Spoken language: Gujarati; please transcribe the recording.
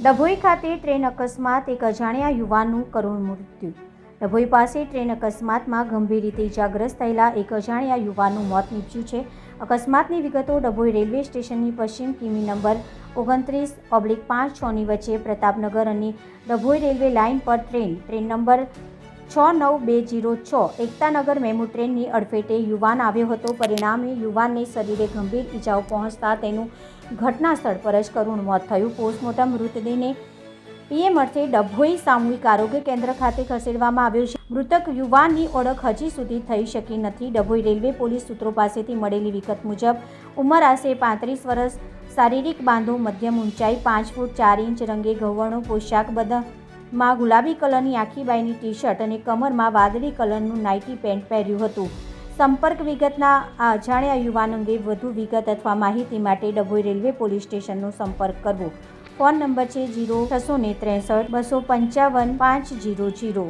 ડભોઈ ખાતે ટ્રેન અકસ્માત એક અજાણ્યા યુવાનનું કરુણ મૃત્યુ. ડભોઈ પાસે ટ્રેન અકસ્માતમાં ગંભીર રીતે ઇજાગ્રસ્ત થયેલા એક અજાણ્યા યુવાનનું મોત નીપજ્યું છે. અકસ્માતની વિગતો ડભોઈ રેલવે સ્ટેશનની પશ્ચિમ કિમી નંબર ઓગણત્રીસ ઓબ્લિક પાંચ છની વચ્ચે પ્રતાપનગર અને ડભોઈ રેલવે લાઇન પર ટ્રેન ટ્રેન નંબર છ નવ બે જીરો છ. એકતાનગર મેમુ ટ્રેનની અડફેટે યુવાન આવ્યો હતો. પરિણામે યુવાનને શરીરે ગંભીર ઈજાઓ પહોંચતા તેનું ઘટના સ્થળ પર જ કરુણ મોત થયું. પોસ્ટમોર્ટમ મૃતદેહને પીએમ અર્થે ડભોઈ સામૂહિક આરોગ્ય કેન્દ્ર ખાતે ખસેડવામાં આવ્યો છે. મૃતક યુવાનની ઓળખ હજી સુધી થઈ શકી નથી. ડભોઈ રેલવે પોલીસ સૂત્રો પાસેથી મળેલી વિગત મુજબ, ઉંમર આશરે પાંત્રીસ વર્ષ, શારીરિક બાંધો મધ્યમ ઊંચાઈ પાંચ ફૂટ ચાર ઇંચ, રંગે ગવ્હાણો પોશાક બદામાં ગુલાબી કલરની આખી બાઈની ટી શર્ટ અને કમરમાં વાદળી કલરનું નાઇટી પેન્ટ પહેર્યું હતું. સંપર્ક વિગતના આ અજાણ્યા યુવાન અંગે વધુ વિગત અથવા માહિતી માટે ડભોઈ રેલવે પોલીસ સ્ટેશનનો સંપર્ક કરવો. ફોન નંબર છે જીરો છસો ને ત્રેસઠ, બસો પંચાવન, પાંચ જીરો જીરો